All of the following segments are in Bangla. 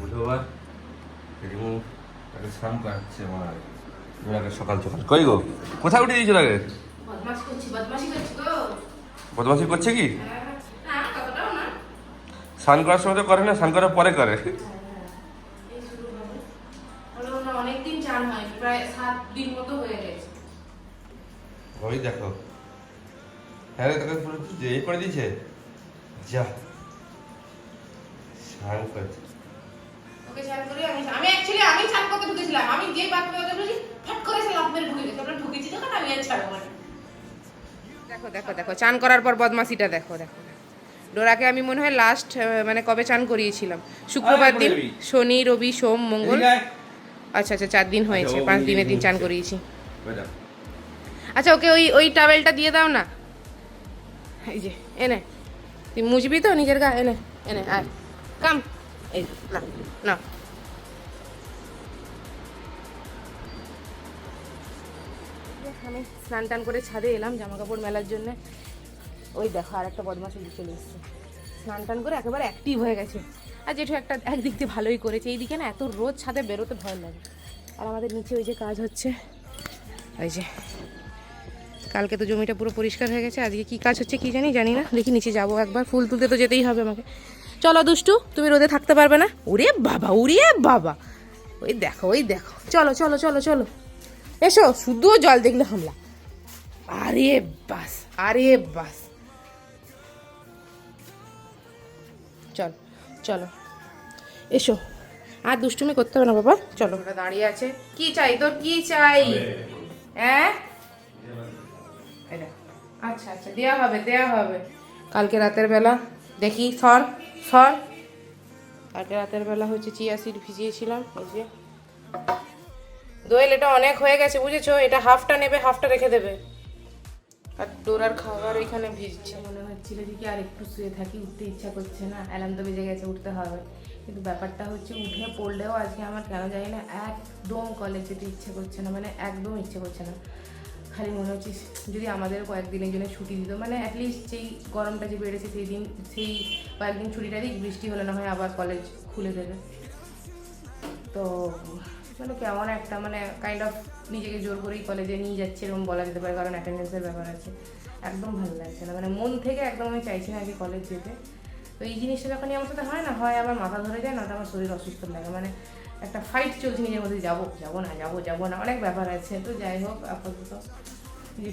বুধবার রিমু তাকে স্নান করাচ্ছে আমার। আগে সকাল সকাল। কই গো? কোথায় উঠে দিয়েছিল আগে বদমাশি করছি কি? হ্যাঁ, স্নান করার সময় তো করে না স্নান করার পরে করে। এই শুরু হবে। হলো না অনেকদিন চান হয় প্রায় সাত দিন মতো হয়ে গেছে। ওই দেখো। হ্যাঁ তোকে পুরো এ করে দিয়েছে? যা। স্নান ওকে চান করি আমি আমি অ্যাকচুয়ালি আমি চান করতে ঢুকেছিলাম। আমি যে বাথরুমে ওদের বলি ফট করে সে লাফ মেরে ঢুকে গেছে। আমরা ঢুকেছি যখন আমি আর ছাড়বো না। দেখো দেখো দেখো চান করার পর বদমাসিটা দেখো দেখো। ডোরাকে আমি মনে হয় লাস্ট মানে কবে চান করিয়েছিলাম? শুক্রবার দিন শনি রবি সোম মঙ্গল। আচ্ছা আচ্ছা চার দিন হয়েছে আচ্ছা, পাঁচ নিজে দিনে দিন চান করিয়েছি। আচ্ছা ওকে ওই ওই টাওয়েলটা দিয়ে দাও না। এই যে এনে তুই মুছবি তো নিজের গা এনে এনে আয় কাম এই না না আমি স্নান টান করে ছাদে এলাম জামা কাপড় মেলার জন্য ওই দেখো আর একটা বদমাস উঠে চলে এসছে স্নান টান করে একেবারে অ্যাক্টিভ হয়ে গেছে আর জেঠু একটা একদিক দিয়ে ভালোই করেছে এইদিকে না এত রোদ ছাদে বেরোতে ভয় লাগে আর আমাদের নিচে ওই যে কাজ হচ্ছে ওই যে কালকে তো জমিটা পুরো পরিষ্কার হয়ে গেছে আজকে কি কাজ হচ্ছে কি জানি জানি না। দেখি নিচে যাব একবার ফুল তুলতে তো যেতেই হবে আমাকে। চলো দুষ্টু তুমি রোদে থাকতে পারবে না? ওরে বাবা ওরে বাবা। ওই দেখো ওই দেখো। চলো চলো চলো চলো। এসো শুধু জল দেখলে হামলা। আরে বাস আরে বাস। চল চলো। এসো। আর দুষ্টুমি করতে হবে না বাবা। চলো। দাঁড়িয়ে আছে। কি চাই তোর? কি চাই? হ্যাঁ? দেখ। আচ্ছা আচ্ছা দেওয়া হবে দেওয়া হবে। কালকে রাতের বেলা, দেখি, সর সর। কালকে রাতের বেলা হচ্ছে চিয়া সিড ভিজিয়েছিলাম, এই যে। দোয়েল, এটা অনেক হয়ে গেছে, বুঝেছ? এটা হাফটা নেবে, হাফটা রেখে দেবে। আর ডোরার খাবার এখানে ভিজছে। মনে হচ্ছিল যে কি আর একটু শুয়ে থাকি, উঠতে ইচ্ছা করছে না। অ্যালার্ম তো বেজে গেছে, উঠতে হবে। কিন্তু ব্যাপারটা হচ্ছে উঠে পড়লেও আজকে আমার কেন জানি না, একদম কলেজ যেতে ইচ্ছে করছে না মানে একদম ইচ্ছে করছে না। খালি মনে হচ্ছে যদি আমাদের কয়েকদিনের জন্য ছুটি দিত মানে অ্যাটলিস্ট যেই গরমটা যে বেড়েছে সেই দিন, সেই কয়েকদিন ছুটিটা দিক, বৃষ্টি হলে না হয় আবার কলেজ খুলে দেবে। তো মানে কেমন একটা মানে কাইন্ড অফ নিজেকে জোর করেই কলেজে নিয়ে যাচ্ছে এরকম বলা যেতে পারে, কারণ অ্যাটেন্ডেন্সের ব্যাপার আছে। একদম ভালো লাগছে না মানে মন থেকে একদম আমি চাইছি না আগে কলেজ যেতে। তো এই জিনিসটা যখনই আমার সাথে হয় না, হয় আমার মাথা ধরে যায়, না তো আমার শরীর অসুস্থ লাগে। মানে একটা ফাইট চলছে, নিজের মধ্যে যাব যাব না, যাব যাব না, অনেক ব্যাপার আছে। তো যাই হোক, আপাতত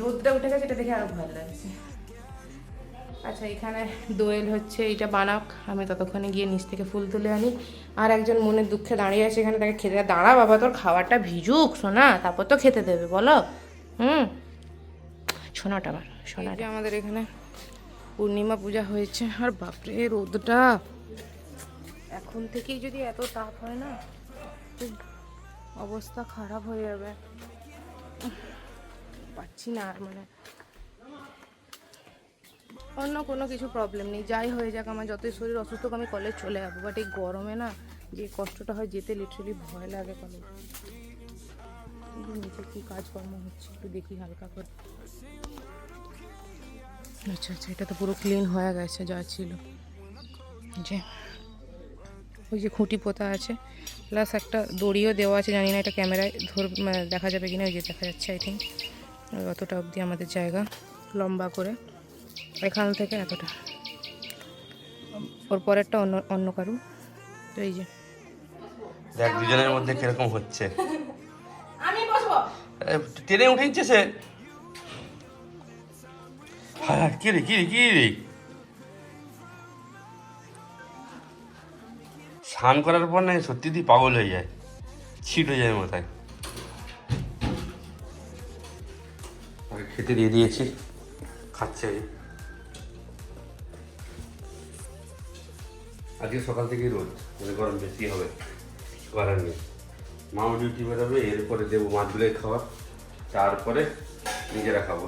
রোদটা উঠে গেছে, এটা দেখে আরও ভালো লাগছে। আচ্ছা এখানে দোয়েল হচ্ছে, এটা বানাক। আমি ততক্ষণে গিয়ে নিচ থেকে ফুল তুলে আনি। আর একজন মনের দুঃখে দাঁড়িয়ে আছে এখানে, তাকে খেতে দাঁড়া বাবা, তোর খাবারটা ভিজুক শোনা তারপর তো খেতে দেবে, বলো। হুম? শোনাটা আমার শোনাটা। আমাদের এখানে পূর্ণিমা পূজা হয়েছে, আর বাপরে, রোদটা। এখন থেকেই যদি এত তাপ হয় না অবস্থা খারাপ হয়ে যাবে। পাচ্ছি না আর মানে অন্য কোনো কিছু প্রবলেম নেই। যাই হয়ে যাক, আমার যতই শরীর অসুস্থ আমি কলেজ চলে যাব। বাট এই গরমে না, যে কষ্টটা হয় যেতে লিটারালি ভয় লাগে কলেজ নিচে কী কাজকর্ম হচ্ছে, একটু দেখি হালকা করে। আচ্ছা আচ্ছা এটা তো পুরো ক্লিন হয়ে গেছে, যা ছিল। যে ওই যে খুঁটি পোতা আছে প্লাস একটা দড়িও দেওয়া আছে জানি না এটা ক্যামেরায় ধর দেখা যাবে কিনা ওই যে দেখা যাচ্ছে আই থিঙ্ক অতটা অবধি আমাদের জায়গা লম্বা করে। এখান থেকে এতটা। ওর পরেরটা অন্য অন্য কারু। তো এই যে। দেখ দুজনের মধ্যে কীরকম হচ্ছে। আমি বসবো। এ, ট্রেনে উঠে সে। হ্যাঁ হ্যাঁ, কি রে কি রে কি রে? স্নান করার পর না সত্যি তুই পাগল হয়ে যায়। ছিট হয়ে যায় মাথায়। ওকে খেতে দিয়ে দিয়েছি। খাচ্ছে। আজকে সকাল থেকেই রোদ মানে গরম বেশি হবে। করার নেই মাও ডিউটি বেরোবে এরপরে দেবো মাছগুলোই খাবার। তারপরে নিজেরা খাব।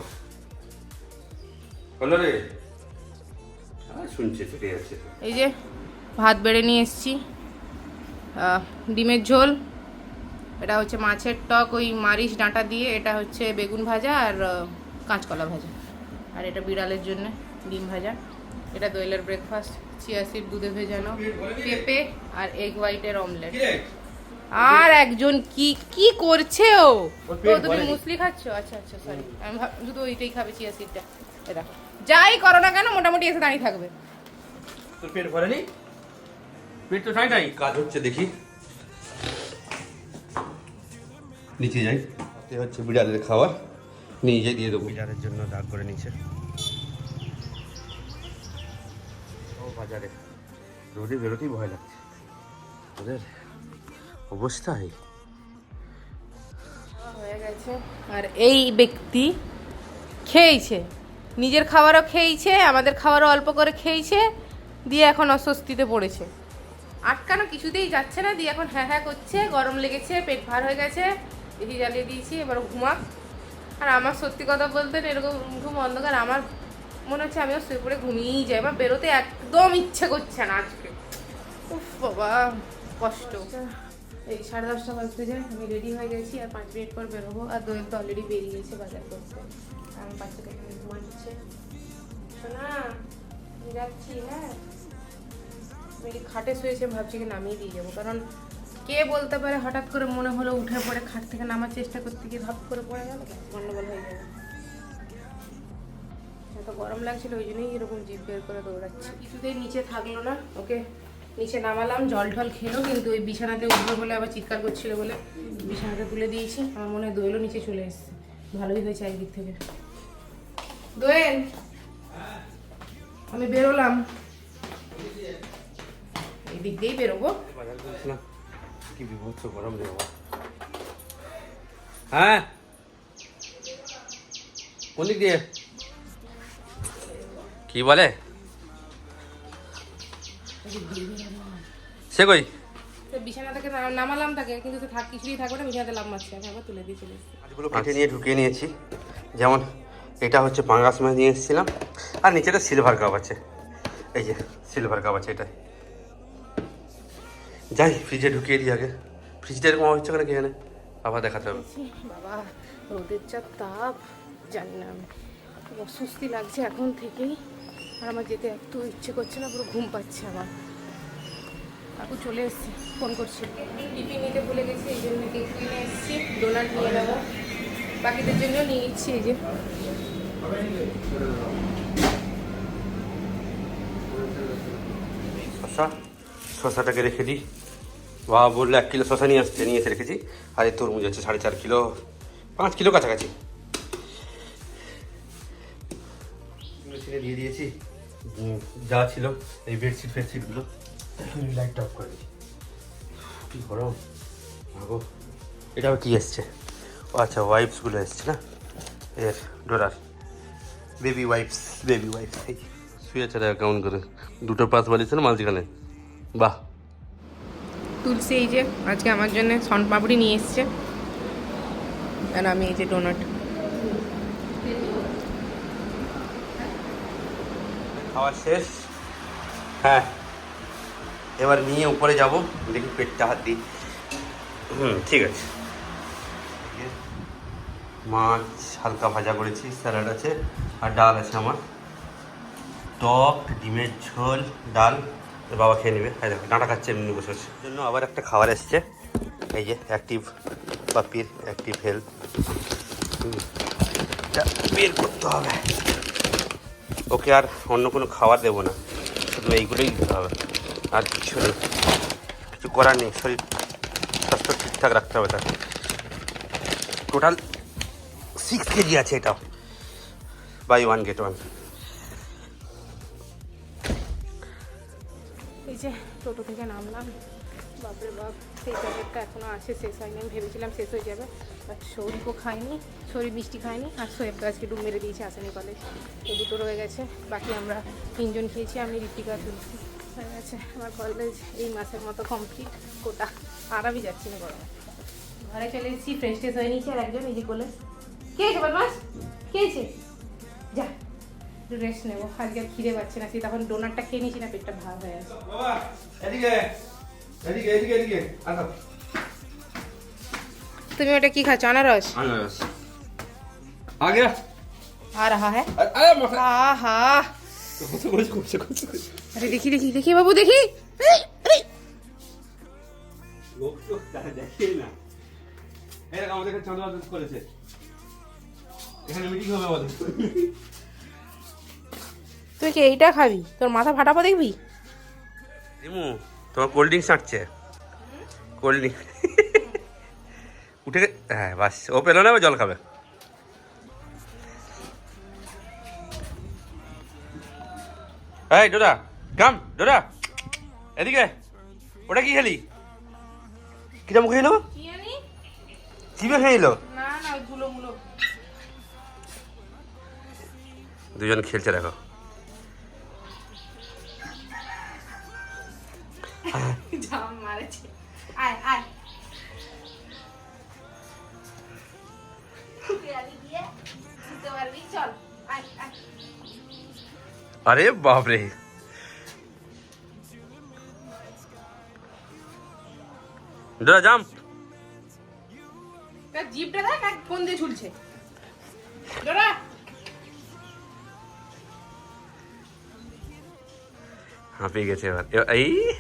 হলো রে? আর শুনছে ছুটে যাচ্ছে। এই যে ভাত বেড়ে নিয়ে এসেছি। ডিমের ঝোল এটা হচ্ছে মাছের টক ওই মারিচ ডাঁটা দিয়ে এটা হচ্ছে বেগুন ভাজা আর কাঁচকলা ভাজা। আর এটা বিড়ালের জন্য ডিম ভাজা। এটা দোয়েলের ব্রেকফাস্ট চিয়া সিড দুধে ভেজানো পেঁপে আর এগ হোয়াইটের অমলেট আর একজন কি কি করছে ও? তুমি মুসলি খাচ্ছ? আচ্ছা আচ্ছা সরি আমি শুধু ওইটাই খাবে চিয়া সিডটা এটা যাই করো না কেন মোটামুটি এসে দাঁড়িয়ে থাকবে। তোর পেট ভরেনি? পেট তো ঠাই ঠাই কাজ হচ্ছে দেখি। নিচে যাই। এ হচ্ছে বিড়ালের খাবার। নিজে দিয়ে দেবো। বিড়ালের জন্য দাগ করে নিচে ও বাজারে। রোদে বেরোতেই ভয় লাগছে। ওদের অবস্থায় হয়ে গেছে। আর এই ব্যক্তি খেয়েছে। নিজের খাবারও খেয়েছে আমাদের খাবারও অল্প করে খেয়েছে দিয়ে এখন অস্বস্তিতে পড়েছে। আটকানো কিছুতেই যাচ্ছে না। দিয়ে এখন হ্যাঁ হ্যাঁ করছে, গরম লেগেছে, পেট ভার হয়ে গেছে। এসি জ্বালিয়ে দিয়েছি, এবার ঘুমাক আর আমার সত্যি কথা বলতে এরকম ঘুম অন্ধকার, আমার মনে হচ্ছে আমিও শুয়ে পড়ে ঘুমিয়েই যাই। বা বেরোতে একদম ইচ্ছে করছে না আজকে। উফ বাবা, কষ্ট। এই সাড়ে দশটা বাজতে যায়, আমি রেডি হয়ে গেছি, আর পাঁচ মিনিট পর বেরোবো। আর দোয়েল তো অলরেডি বেরিয়ে গেছে বাজার করতে। আর বাচ্চাকে ঘুমাচ্ছে। শোনা যাচ্ছি হ্যাঁ? কি খাটে শুয়েছে ভাবছি কি নামিয়ে দিয়ে যাব। কারণ কে বলতে পারে হঠাৎ করে মনে হলো উঠে পড়ে খাট থেকে নামার চেষ্টা করতে গিয়ে ভাব করে পড়ে গেল গন্ডগোল হয়ে যাবে এত গরম লাগছিল ওই জন্যই এরকম জিভ বের করে দৌড়াচ্ছি। কিছুতেই নিচে থাকল না। ওকে নিচে নামালাম জল ঢল খেলো কিন্তু ওই বিছানাতে উঠবে বলে আবার চিৎকার করছিল বলে বিছানাতে তুলে দিয়েছি। আমার মনে হয় দোয়েলও নিচে চলে এসেছে। ভালোই হয়েছে একদিক থেকে। দোয়েল! আমি বেরোলাম। এই দিক দিয়েই বেরোবো কি বিভৎস গরম রে হ্যাঁ। কোন দিক দিয়ে? কি বলে? সে কই? বিছানা থেকে নামালাম তাকে কিন্তু তো থাক কিছুই থাকবে না বিছানাতে লাভ মারছে। আমি আবার তুলে দিয়ে চলে মাছগুলো কেটে নিয়ে ঢুকিয়ে নিয়েছি। যেমন এটা হচ্ছে পাঙ্গাস মাছ নিয়ে এসেছিলাম। আর নিচেটা সিলভার কাপ আছে। এই যে সিলভার কাপ আছে এটা যাই ফ্রিজে ঢুকিয়ে দিই আগে। ফ্রিজটা এরকম হচ্ছে কেন জানে আবার দেখাতে হবে। বাবা রোদের যা তাপ জানি না খুব অস্বস্তি লাগছে এখন থেকেই। আর আমার যেতে একটু ইচ্ছে করছে না পুরো ঘুম পাচ্ছে আমার। কাকু চলে এসছে ফোন করছি। টিফিন নিতে ভুলে গেছি এই জন্য কেক কিনে এসেছি ডোনাট নিয়ে নেব। বাকিদের জন্য নিয়ে নিচ্ছি এই যে। শশা শশাটাকে রেখে দিই। বাবা বলল এক কিলো শশা নিয়ে আসতে নিয়ে এসে রেখেছি। আর এই তরমুজ হচ্ছে সাড়ে চার কিলো। পাঁচ কিলো কাছাকাছি। মেশিনে দিয়ে দিয়েছি। যা ছিল এই বেডশিট ফেডশিটগুলো লাইটটা অফ করে দিই কি গরম। মাগো। এটা আবার কি এসছে? ও আচ্ছা ওয়াইপসগুলো এসছে না? এর ডোরার বেবি ওয়াইপস বেবি ওয়াইপস এই শুয়েছে টাকা করে? দুটো পাঁচ বালিছে না মাঝখানে? বাহ। তুলসী, এই যে আজকে আমার জন্য সন পাপড়ি নিয়ে এসছে। আর আমি এই যে ডোনাট খাওয়া শেষ। হ্যাঁ এবার নিয়ে উপরে যাব। দেখি পেটটা হাত দিই হুম, ঠিক আছে। মাছ হালকা ভাজা করেছি, স্যালাড আছে, আর ডাল আছে আমার। টক, ডিমের ঝোল, ডাল। বাবা খেয়ে নেবে। হ্যাঁ দেখো, ডাঁটা খাচ্ছে এমনি বসে বসে। জন্য আবার একটা খাবার এসছে। এই যে অ্যাক্টিভ পাপির অ্যাক্টিভ হেলথ বের করতে হবে। ওকে আর অন্য কোনো খাবার দেবো না। শুধু এইগুলোই দিতে হবে। আর কিছু নেই। কিছু করার নেই। শরীর স্বাস্থ্য ঠিকঠাক রাখতে হবে তাকে। টোটাল সিক্স কেজি আছে এটা বাই ওয়ান গেট ওয়ান যে টোটো থেকে নামলাম। বাপরে বাপ, সেই প্যাকেটটা এখনও আসে শেষ হয়নি। আমি ভেবেছিলাম শেষ হয়ে যাবে বাট শরীরও খাইনি শরীর মিষ্টি খায়নি, আর সোয়েব গাছকে ডুব মেরে দিয়েছে আসেনি কলেজ তো দুটো রয়ে গেছে, বাকি আমরা তিনজন খেয়েছি, আমি ঋতিকা তুলছি হয়ে গেছে, আমার কলেজ এই মাসের মতো কমপ্লিট কোটা আর আমি যাচ্ছি না গরমে। ঘরে চলে এসেছি ফ্রেশ ট্রেশ হয়ে নিয়েছি আর একজন এই যে কলেজ কে কে যা। একটু রেস্ট নেব। আর খিদে পাচ্ছে না সেই তখন ডোনারটা খেয়ে নিয়েছি না পেটটা ভাব হয়ে আছে তুমি ওটা কি খাচ্ছ আনারস? আনারস। আগে আর হা হ্যাঁ। আহা। দেখি দেখি দেখি বাবু দেখি। এখানে মিটিং হবে তুই কি এইটা খাবি? তোর মাথা ফাটাবো দেখবি? রিমু তোমার কোল্ড ড্রিঙ্কস আঁটছে। কোল্ড ড্রিঙ্ক উঠে হ্যাঁ বাস। ও পেল না জল খাবে। এই ডোরা কাম ডোরা এদিকে ওটা কি খেলি? কিটা মুখে এলো? জিভে খেয়ে এলো? না না ওই গুলো গুলো দুজন খেলছে দেখো। জাম মারেছে। আয় আয়। আরে বাপরে। জাম্প। তার জিপটা দেখ এক কোন দিয়ে ঝুলছে। হাঁপিয়ে গেছে এবার- এই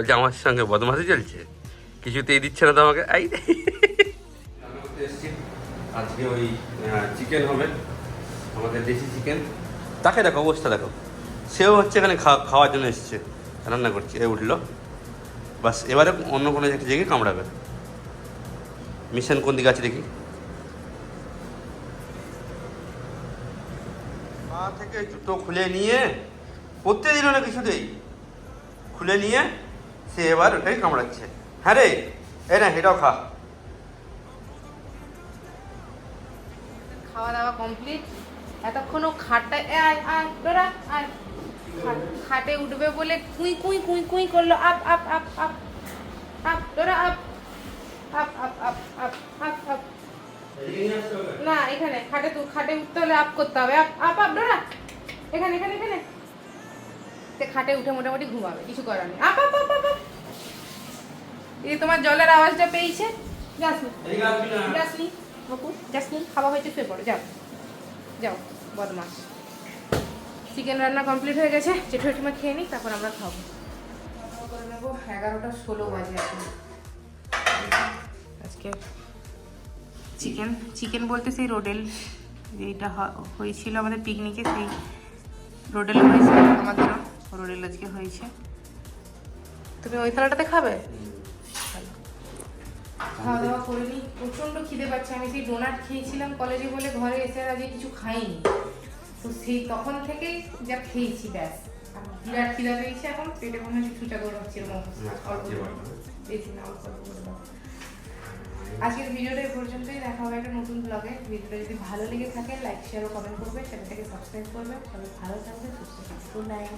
বলছে, আমার সঙ্গে বদমাশি চলছে। কিছুতেই দিচ্ছে না তো আমাকে এই আজকে ওই চিকেন হবে। আমাদের দেশি চিকেন তাকে দেখো, অবস্থা দেখো। সেও হচ্ছে এখানে খাওয়া- খাওয়ার জন্য এসছে, রান্না করছে। এ উঠল। বাস, এবারে অন্য কোনো জায়গায় কামড়াবে। মিশন কোন দিকে আছে দেখি। পা থেকে জুতো খুলে নিয়ে পড়তে দিল না কিছুতেই খুলে নিয়ে সে এবার ওটাই কামড়াচ্ছে হ্যাঁ রে এই না এটাও খা খাওয়া দাওয়া কমপ্লিট আয় খাটে উঠবে বলে করল up up up up up up না এখানে খাটে তো খাটে আপ করতে হবে আপ আপ আপ এখানে এখানে এখানে খাটে উঠে মোটামুটি ঘুমাবে কিছু করার নেই আপ আপ আপ আপ। এই তোমার জলের আওয়াজটা পেয়েছে? যাসনি যাসনি বাপু যাসনি খাওয়া হয়েছে শুয়ে পড়ো যাও। যাও বদমাস চিকেন রান্না কমপ্লিট হয়ে গেছে। জেঠু জেঠিমা খেয়ে নিই তারপর আমরা খাব। করে নেব এগারোটা ষোলো বাজে এখন। আজকে চিকেন চিকেন বলতে সেই রোডেল যেটা হ- হয়েছিল আমাদের পিকনিকে সেই রোডেল হয়েছে আমাদেরও। রোডেল আজকে হয়েছে। তুমি ওই থালাটাতে খাবে। খাওয়া দাওয়া করে নিই প্রচণ্ড খিদে পাচ্ছে। আমি সেই ডোনাট খেয়েছিলাম কলেজে বলে ঘরে এসে আজকে কিছু খাইনি। তো সেই তখন থেকেই যা খেয়েছি ব্যাস। বিরাট খিদা পেয়েছে এখন পেটে মনে হচ্ছে ছুটা করে দাও। আজকের ভিডিওটা এই পর্যন্তই দেখা হবে একটা নতুন ব্লগে ভিডিওটা যদি ভালো লেগে থাকে লাইক শেয়ার ও কমেন্ট করবে চ্যানেলটাকে সাবস্ক্রাইব করবে। সবাই ভালো থাকবে সুস্থ থাকবে। Good night